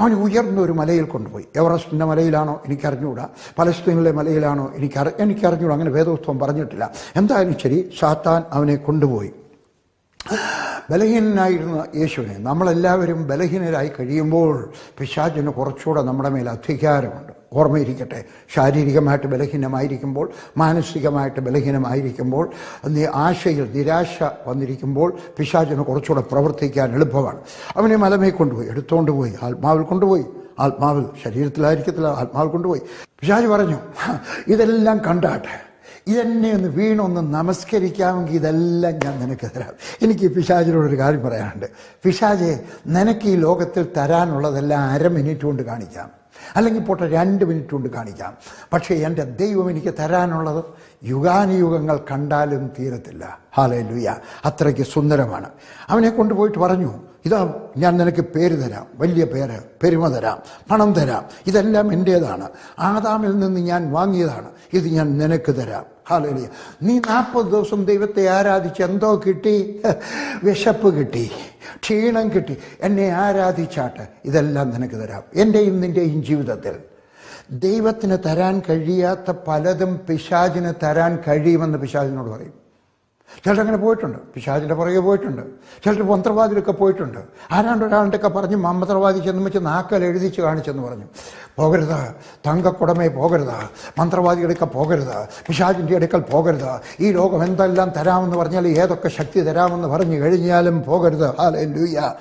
അവൻ ഉയർന്ന ഒരു മലയിൽ കൊണ്ടുപോയി. എവറസ്റ്റിന്റെ മലയിലാണോ? എനിക്കറിഞ്ഞുകൂടാ പലസ്തീനിലെ മലയിലാണോ? എനിക്ക് എനിക്കറിഞ്ഞുകൂടാ അങ്ങനെ വേദോത്വം പറഞ്ഞിട്ടില്ല. എന്തായാലും ശരി സാത്താൻ അവനെ കൊണ്ടുപോയി. ബലഹീനനായിരുന്ന യേശുവിനെ നമ്മളെല്ലാവരും ബലഹീനരായി കഴിയുമ്പോൾ പിശാചിന് കുറച്ചുകൂടെ നമ്മുടെ മേൽ അധികാരമുണ്ട്. ഓർമ്മയിരിക്കട്ടെ ശാരീരികമായിട്ട് ബലഹീനമായിരിക്കുമ്പോൾ മാനസികമായിട്ട് ബലഹീനമായിരിക്കുമ്പോൾ ആശയിൽ നിരാശ വന്നിരിക്കുമ്പോൾ പിശാചിന് കുറച്ചുകൂടെ പ്രവർത്തിക്കാൻ എളുപ്പമാണ്. അവനെ മലമേ കൊണ്ടുപോയി എടുത്തുകൊണ്ട് പോയി ആത്മാവിൽ കൊണ്ടുപോയി. ആത്മാവിൽ ശരീരത്തിലായിരിക്കത്തില്ല ആത്മാവിൽ കൊണ്ടുപോയി. പിശാജ് പറഞ്ഞു ഇതെല്ലാം കണ്ടാട്ടെ ഇതെന്നെ ഒന്ന് വീണൊന്ന് നമസ്കരിക്കാമെങ്കിൽ ഇതെല്ലാം ഞാൻ നിനക്ക് തരാം. എനിക്ക് പിശാചിനോടൊരു കാര്യം പറയാനുണ്ട്. പിശാജെ നിനക്ക് ഈ ലോകത്തിൽ തരാനുള്ളതെല്ലാം അര മിനിറ്റ് കൊണ്ട് കാണിക്കാം. അല്ലെങ്കിൽ പോട്ടെ രണ്ട് മിനിറ്റ് കൊണ്ട് കാണിക്കാം. പക്ഷേ എന്റെ ദൈവം എനിക്ക് തരാനുള്ളത് യുഗാനുയുഗങ്ങൾ കണ്ടാലും തീരത്തില്ല. ഹാലേ ലുയ അത്രയ്ക്ക് സുന്ദരമാണ്. അവനെ കൊണ്ടുപോയിട്ട് പറഞ്ഞു ഇതാ ഞാൻ നിനക്ക് പേര് തരാം. വലിയ പേര് പെരുമ തരാം. പണം തരാം. ഇതെല്ലാം എന്റേതാണ്. ആദാമിൽ നിന്ന് ഞാൻ വാങ്ങിയതാണ്. ഇത് ഞാൻ നിനക്ക് തരാം. ഹാലലിയ. നീ നാൽപ്പത് ദിവസം ദൈവത്തെ ആരാധിച്ച് എന്തോ കിട്ടി? വിശപ്പ് കിട്ടി. ക്ഷീണം കിട്ടി. എന്നെ ആരാധിച്ചാട്ട് ഇതെല്ലാം നിനക്ക് തരാം. എന്റെയും നിന്റെയും ജീവിതത്തിൽ. ദൈവത്തിന് തരാൻ കഴിയാത്ത പലതും പിശാചിന് തരാൻ കഴിയുമെന്ന് പിശാചിനോട് പറയും. ചിലർ അങ്ങനെ പോയിട്ടുണ്ട്. പിശാചിന്റെ പുറകെ പോയിട്ടുണ്ട്. ചിലർ മന്ത്രവാദിലൊക്കെ പോയിട്ടുണ്ട്. ആരാണ്ട് ഒരാളുടെയൊക്കെ പറഞ്ഞ് മന്ത്രവാദി ചെന്ന് വെച്ച് നാക്കൽ എഴുതിച്ച് കാണിച്ചെന്ന് പറഞ്ഞു. പോകരുത് തങ്കക്കുടമേ പോകരുത് മന്ത്രവാദികളൊക്കെ പോകരുത് പിശാചിന്റെ അടുക്കൽ പോകരുത്. ഈ ലോകം എന്തെല്ലാം തരാമെന്ന് പറഞ്ഞാൽ ഏതൊക്കെ ശക്തി തരാമെന്ന് പറഞ്ഞു കഴിഞ്ഞാലും പോകരുത്. ഹാലേ ലൂയ